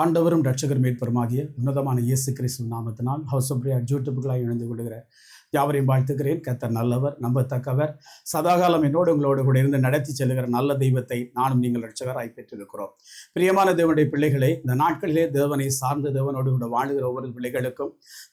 ஆண்டவரும் ரட்சகர் மேற்பருமாகிய உன்னதமான இயேசு கிறிஸ்து நாமத்தினால் ஹவுஸ் ஆஃப் பிரியார் இணைந்து கொள்கிற யாவரையும் வாழ்த்துக்கிறேன் கத்தர் நல்லவர் நம்பத்தக்கவர். சதாகாலம் என்னோடு உங்களோடு கூட இருந்து நடத்தி செல்கிற நல்ல தெய்வத்தை நானும் நீங்கள் ரட்சகராய் பெற்றிருக்கிறோம். பிரியமான தேவனுடைய பிள்ளைகளை இந்த நாட்களிலே தேவனை சார்ந்த தேவனோடு கூட வாழுகிற ஒவ்வொரு பிள்ளைகளுக்கும்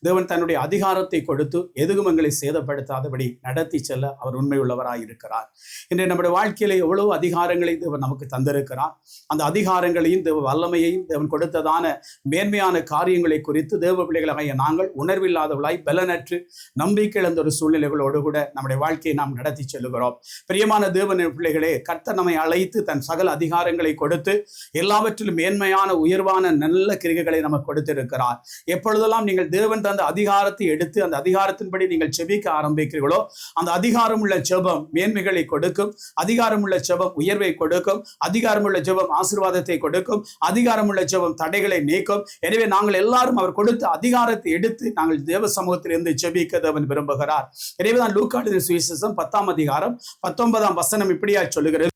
தேவன் தன்னுடைய அதிகாரத்தை கொடுத்து எதுவும் எங்களை சேதப்படுத்தாதபடி நடத்தி செல்ல அவர் உண்மை உள்ளவராய் இருக்கிறார். இன்றைய நம்முடைய வாழ்க்கையில எவ்வளவு அதிகாரங்களை தேவன் நமக்கு தந்திருக்கிறார். அந்த அதிகாரங்களையும் தேவ வல்லமையையும் தேவன் கொடுத்த கொடுத்ததான மேன்மையான காரியங்களை குறித்து தேவ பிள்ளைகளாகிய நாங்கள் உணர்வில்லாதவளாய் பலனற்று நம்பிக்கை இழந்த ஒரு சூழ்நிலைகளோடு கூட நம்முடைய வாழ்க்கையை நாம் நடத்தி செல்கிறோம் பிரியமான தேவன் பிள்ளைகளே கர்த்தர் நம்மை அழைத்து தன் சகல அதிகாரங்களை கொடுத்து எல்லாவற்றிலும் மேன்மையான உயர்வான நல்ல கிரிகைகளை நமக்கு கொடுத்திருக்கிறார். எப்பொழுதெல்லாம் நீங்கள் தேவன் தந்த அதிகாரத்தை எடுத்து அந்த அதிகாரத்தின்படி நீங்கள் செபிக்க ஆரம்பிக்கிறீர்களோ அந்த அதிகாரம் உள்ள ஜெபம் மேன்மைகளை கொடுக்கும் அதிகாரம் உள்ள ஜெபம் உயர்வை கொடுக்கும் அதிகாரம் உள்ள ஜெபம் ஆசீர்வாதத்தை கொடுக்கும் அதிகாரம் உள்ள ஜெபம் தடைகளை நீக்கும். எனவே நாங்கள் எல்லாரும் அவர் கொடுத்த அதிகாரத்தை எடுத்து நாங்கள் தேவ சமூகத்திலிருந்து ஜெபிக்க தேவன் விரும்புகிறார். எனவே தான் லூக்காடு சுவிசேஷம் பத்தாம் அதிகாரம் பத்தொன்பதாம் வசனம் இப்படியா சொல்லுகிறது.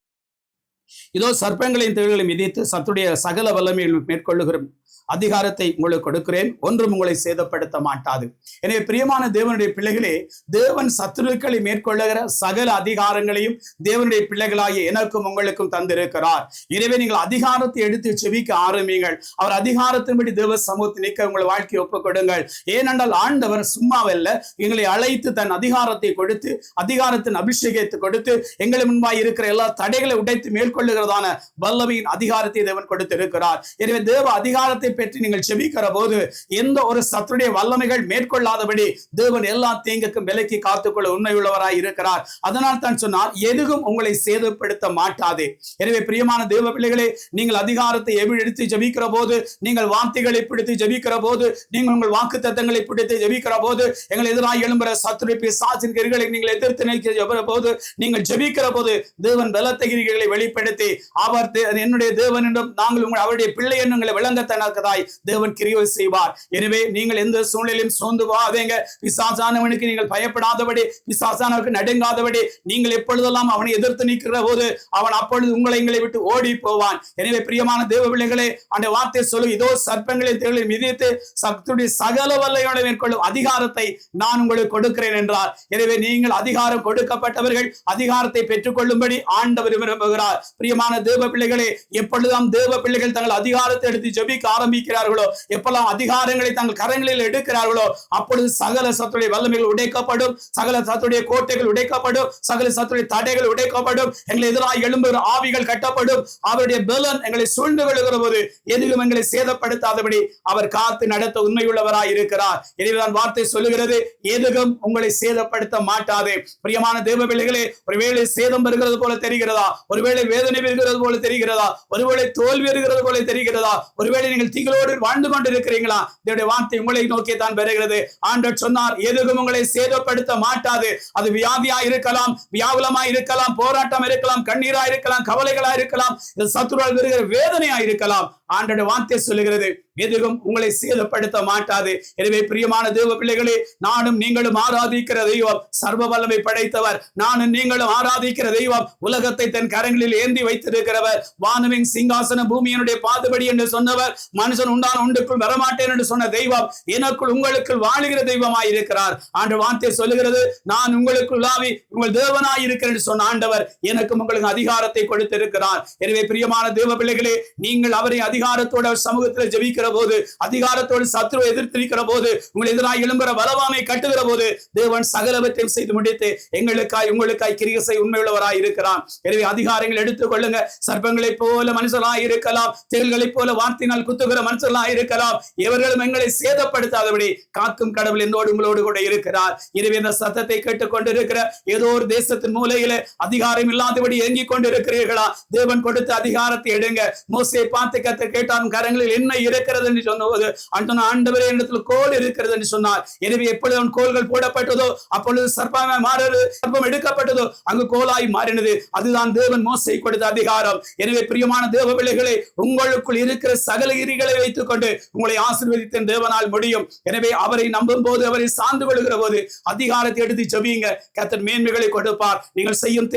இதோ சர்ப்பங்களின் தொழில்களை மிதித்து சத்துடைய சகல வல்லமையை மேற்கொள்ளுகிறோம். அதிகாரத்தை உங்களுக்கு கொடுக்கிறேன். ஒன்றும் உங்களை சேதப்படுத்த மாட்டாது. எனவே பிரியமான தேவனுடைய பிள்ளைகளே தேவன் சத்துருக்களை மேற்கொள்ளுகிற சகல அதிகாரங்களையும் தேவனுடைய பிள்ளைகளாகிய எனக்கும் உங்களுக்கும் தந்திருக்கிறார். எனவே நீங்கள் அதிகாரத்தை எடுத்து செவிக்க ஆரம்பிங்கள் அவர் அதிகாரத்தின்படி தேவ சமூகத்தை நிற்க உங்கள் வாழ்க்கையை ஒப்புக் கொடுங்கள் ஏனென்றால் ஆண்டவர் சும்மாவல்ல எங்களை அழைத்து தன் அதிகாரத்தை கொடுத்து அதிகாரத்தின் அபிஷேகத்தை கொடுத்து எங்களை முன்பாய் இருக்கிற எல்லா தடைகளை உடைத்து மேற்கொள்ளுகிறதான வல்லமையின் அதிகாரத்தை தேவன் கொடுத்திருக்கிறார். எனவே தேவ அதிகாரத்தை பெற்று நீங்கள் செபிக்கிற போது எந்த ஒரு சத்துடைய வல்லமைகள் மேற்கொள்ளாதபடி தேவன் எல்லா தீங்குக்கும் விலக்கி காத்துக்கொள்ள உண்மையுள்ளவராய் இருக்கிறார். அதனால் தான் சொன்னார் எதுவும் உங்களை சேதப்படுத்த மாட்டாது. எனவே பிரியமான தேவ பிள்ளைகளே நீங்கள் அதிகாரத்தை எடுத்து ஜபிக்கிற போது நீங்கள் வார்த்தைகளை பிடித்து ஜபிக்கிற போது நீங்கள் உங்கள் வாக்கு தத்தங்களை பிடித்து ஜபிக்கிற போது எங்கள் எதிராக எழும்புற சத்துரை பிசாசின் கிரிகளை நீங்கள் எதிர்த்து நிற்கிற போது நீங்கள் ஜபிக்கிற போது தேவன் பலத்த கிரிகளை வெளிப்படுத்தி அவர் என்னுடைய தேவன் என்றும் நாங்கள் உங்கள் அவருடைய பிள்ளை என்னும் விளங்க தனக்கு விளங்கத்தனக்கதாய் தேவன் கிரியை செய்வார். எனவே நீங்கள் எந்த சூழ்நிலையும் சோர்ந்து போகாதீங்க. பிசாசானவனுக்கு நீங்கள் பயப்படாதபடி பிசாசானவனுக்கு நடுங்காதபடி நீங்கள் எப்பொழுதெல்லாம் அவனை எதிர்த்து நிற்கிற போது அவன் அப்பொழுது உங்களை எங்களை விட்டு ஓடி போவான். எனவே பிரியமான தேவ பிள்ளைகளே அந்த வார்த்தை சொல்லு. இதோ சர்ப்பங்களின் தேவை மிதித்து சக்தியுடைய சகல வல்லையோட மேற்கொள்ளும் அதிகாரத்தை நான் உங்களுக்கு கொடுக்கிறேன் என்றார். எனவே நீங்கள் அதிகாரம் கொடுக்கப்பட்டவர்கள் அதிகாரத்தை பெற்றுக்கொள்ளும்படி ஆண்டவர் விரும்புகிறார். பிரியமான தேவ பிள்ளைகளே எப்பொழுதாம் தேவ பிள்ளைகள் தங்கள் அதிகாரத்தை எடுத்து ஜபிக்க ஆரம்பிக்கிறார்களோ எப்பெல்லாம் அதிகாரங்களை தங்கள் கரங்களில் எடுக்கிறார்களோ அப்பொழுது சகல சத்துடைய வல்லமைகள் உடைக்கப்படும். சகல சத்துடைய கோட்டைகள் உடைக்கப்படும். சகல சத்துடைய தடைகள் உடைக்கப்படும். எங்களை எதிராக எழும்புகிற ஆவிகள் கட்டப்படும். அவருடைய பலன் எங்களை சூழ்ந்து கொள்கிற போது எதிலும் எங்களை சேதப்படுத்தாதபடி அவர் காத்து நடத்த உண்மையுள்ளவராய் இருக்கிறார். எனவேதான் வார்த்தை சொல்லுகிறது எதுவும் உங்களை சேதப்படுத்த மாட்டாது. பிரியமான தேவ பிள்ளைகளே ஒருவேளை சேதம் வருகிறது போல தெரிகிறதா? ஒருவேளை வேதனை வருகிறது போல தெரிகிறதா? ஒருவேளை தோல்வி வருகிறது போல தெரிகிறதா? ஒருவேளை நீங்கள் திங்களோடு வாழ்ந்து கொண்டிருக்கிறீங்களா? தேவடைய வார்த்தை உங்களை நோக்கி தான் பெறுகிறது ஆண்டர் சொன்னார் எதுவும் உங்களை சேதப்படுத்த மாட்டாது. அது வியாதியா இருக்கலாம் வியாபுலமா இருக்கலாம் போராட்டம் இருக்கலாம் கண்ணீரா இருக்கலாம் கவலைகளா இருக்கலாம் சத்துருவால் வருகிற வேதனையா இருக்கலாம். ஆண்டோட வார்த்தை சொல்லுகிறது. எதுவும் உங்களை சேதப்படுத்த மாட்டாது. எனவே பிரியமான தேவ பிள்ளைகளே நானும் நீங்களும் ஆராதிக்கிற தெய்வம் சர்வ வல்லமை படைத்தவர். நானும் நீங்களும் ஆராதிக்கிற தெய்வம் உலகத்தை தன் கரங்களில் ஏந்தி வைத்திருக்கிறவர். வானவின் சிங்காசன பூமியினுடைய பாதுபடி என்று சொன்னவர். மனுஷன் உண்டான உண்டுக்குள் வரமாட்டேன் என்று சொன்ன தெய்வம் எனக்குள் உங்களுக்குள் வாழுகிற தெய்வமாய் இருக்கிறார். ஆண்டு வார்த்தை சொல்லுகிறது நான் உங்களுக்குள்ளாவி உங்கள் தேவனாய் இருக்கிறேன் என்று சொன்ன ஆண்டவர் எனக்கும் உங்களுக்கு அதிகாரத்தை கொடுத்திருக்கிறார். எனவே பிரியமான தேவ பிள்ளைகளே நீங்கள் அவரை அதிகாரத்தோட சமூகத்தில் ஜெபிக்கிற போது அதிகாரத்தோடு சத்ருவை எதிர்த்திருக்கிற போது உங்களை எதிராக எழும்புற வலவாமை கட்டுகிற போது தேவன் சகலவற்றையும் செய்து முடித்து எங்களுக்காய் உங்களுக்காய் கிரிகசை உண்மையுள்ளவராய் இருக்கிறான் எனவே அதிகாரங்கள் எடுத்துக்கொள்ளுங்க. சர்ப்பங்களைப் போல மனுஷராய் இருக்கலாம். தேல்களைப் போல வார்த்தையினால் குத்துகிற மனுஷர்களாய் இருக்கலாம். இவர்களும் எங்களை சேதப்படுத்தாதபடி காக்கும் கடவுள் எந்தோடு உங்களோடு கூட இருக்கிறார். எனவே இந்த சத்தத்தை கேட்டுக்கொண்டிருக்கிற ஏதோ ஒரு தேசத்தின் மூலையில அதிகாரம் இல்லாதபடி இயங்கிக் கொண்டிருக்கிறீர்களா தேவன் கொடுத்த அதிகாரத்தை எடுங்க. மோசை பார்த்து கத்து கேட்டான் கரங்களில் என்ன இருக்கிறது என்று சொன்னபோது அந்தன ஆண்டவரே இடத்துல கோல் இருக்கிறது என்று சொன்னார். எனவே எப்பொழுது அவன் கோல்கள் போடப்பட்டதோ அப்பொழுது சர்ப்பமாய் மாறது சர்ப்பம் எடுக்கப்பட்டதோ அங்கு கோலாய் மாறினது. அதுதான் தேவன் மோசை கொடுத்த அதிகாரம். எனவே பிரியமான தேவ பிள்ளைகளை உங்களுக்குள் இருக்கிற சகல இரிகளை வைத்துக் கொண்டு உங்களை ஆசிர்வதித்த தேவனால் முடியும். எனவே அவரை நம்பும் போது அவரை சார்ந்து கொள்கிற போது அதிகாரத்தை எடுத்து ஜெபியுங்க. கத்தன் மேன்மைகளை கொடுப்பார். நீங்கள் செய்யும்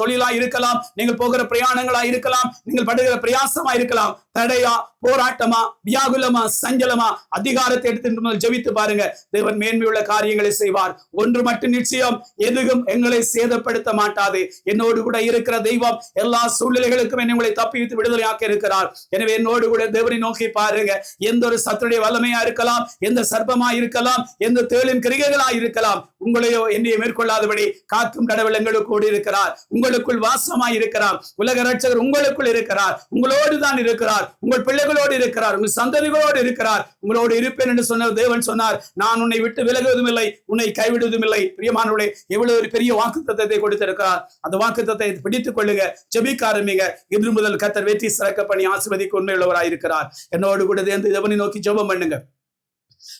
தொழிலாய் இருக்கலாம். நீங்கள் போகிற பிரயாணங்களா இருக்கலாம். நீங்கள் படுகிற பிரயாசமா இருக்கலாம். தடை சூழ்நிலையா போராட்டமா வியாகுலமா சஞ்சலமா அதிகாரத்தை எடுத்து முதல் ஜெபித்து பாருங்க. தேவன் மேன்மையுள்ள காரியங்களை செய்வார். ஒன்று மட்டும் நிச்சயம் எதுவும் எங்களை சேதப்படுத்த மாட்டாது. என்னோடு கூட இருக்கிற தெய்வம் எல்லா சூழ்நிலைகளுக்கும் என்னை உங்களை தப்பிவித்து விடுதலையாக்க இருக்கிறார். எனவே என்னோடு கூட தேவனை நோக்கி பாருங்க. எந்த ஒரு சத்துடைய வல்லமையா இருக்கலாம் எந்த சர்ப்பமா இருக்கலாம் எந்த தேளின் கிரிகைகளா இருக்கலாம் உங்களையோ என்னையை மேற்கொள்ளாதபடி காக்கும் கடவுள் எங்களுக்கூடி இருக்கிறார். உங்களுக்குள் வாசமாய் இருக்கிறார். உலக ரட்சகர் உங்களுக்குள் இருக்கிறார். உங்களோடு தான் இருக்கிறார். உங்கள் பிள்ளைகளோடு இருக்கிறார் உங்கள் சந்ததிகளோடு இருக்கிறார். உங்களோடு இருப்பேன் என்று சொன்ன தேவன் சொன்னார். நான் உன்னை விட்டு விலகுவதும் இல்லை உன்னை கைவிடுவதும் இல்லை பிரியமானவர்களே எவ்வளவு ஒரு பெரிய வாக்கு தத்தத்தை கொடுத்திருக்கிறார். அந்த வாக்கு தத்தை பிடித்துக் கொள்ளுங்க. ஜெபிக்க ஆரம்பிங்க இன்று முதல் கத்தர் வெற்றி சிறக்க பணி ஆசிர்வதிக்கு உண்மையுள்ளவராயிருக்கிறார். என்னோடு கூட சேர்ந்து தேவனை நோக்கி ஜெபம் பண்ணுங்க.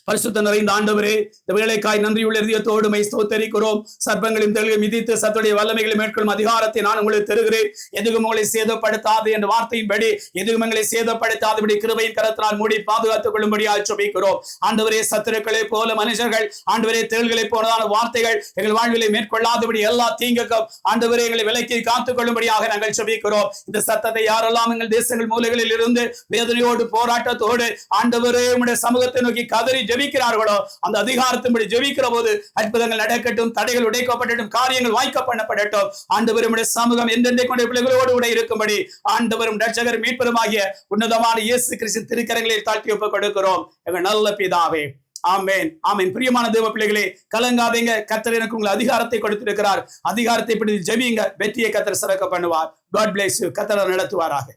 பரிசுத்த நிறைந்த ஆண்டவரே இந்த வேலைக்காய் நன்றியுள்ள இதயத்தோடு மை ஸ்தோத்தரிக்கிறோம். சர்ப்பங்களையும் தெளிவு மிதித்து சத்துடைய வல்லமைகளை மேற்கொள்ளும் அதிகாரத்தை நான் உங்களுக்கு தருகிறேன். எதுவும் உங்களை சேதப்படுத்தாது என்ற வார்த்தையின்படி எதுவும் எங்களை சேதப்படுத்தாதபடி கிருபையின் கரத்தினால் மூடி பாதுகாத்துக் கொள்ளும்படியாக சொல்லிக்கிறோம் ஆண்டவரே சத்துருக்களை போல மனுஷர்கள் ஆண்டவரே தேள்களை போனதான வார்த்தைகள் எங்கள் வாழ்விலை மேற்கொள்ளாதபடி எல்லா தீங்குக்கும் ஆண்டவரே எங்களை விலக்கி காத்துக் கொள்ளும்படியாக நாங்கள் சொல்லிக்கிறோம் இந்த சத்தத்தை யாரெல்லாம் எங்கள் தேசங்கள் மூலைகளில் இருந்து வேதனையோடு போராட்டத்தோடு ஆண்டவரே உடைய சமூகத்தை நோக்கி கதை கதறி ஜெபிக்கிறார்களோ அந்த அதிகாரத்தின்படி ஜெபிக்கிற போது அற்புதங்கள் நடக்கட்டும் தடைகள் உடைக்கப்படட்டும் காரியங்கள் வாய்க்க பண்ணப்படட்டும் ஆண்டவரும் உடைய சமூகம் எந்தெந்த கொண்ட பிள்ளைகளோடு கூட இருக்கும்படி ஆண்டவரும் ரட்சகர் மீட்பருமாகிய உன்னதமான இயேசு கிறிஸ்தின் திருக்கரங்களில் தாழ்த்தி ஒப்புக் கொடுக்கிறோம். எங்கள் நல்ல பிதாவே. ஆமேன். ஆமேன். பிரியமான தேவ பிள்ளைகளே கலங்காதீங்க. கத்தர் எனக்கு உங்களை அதிகாரத்தை கொடுத்திருக்கிறார். அதிகாரத்தை பிடித்து ஜெபிங்க வெற்றியை கத்தர் சிறக்க பண்ணுவார். காட் பிளேஸ் யூ கத்தரை நடத்துவாராக.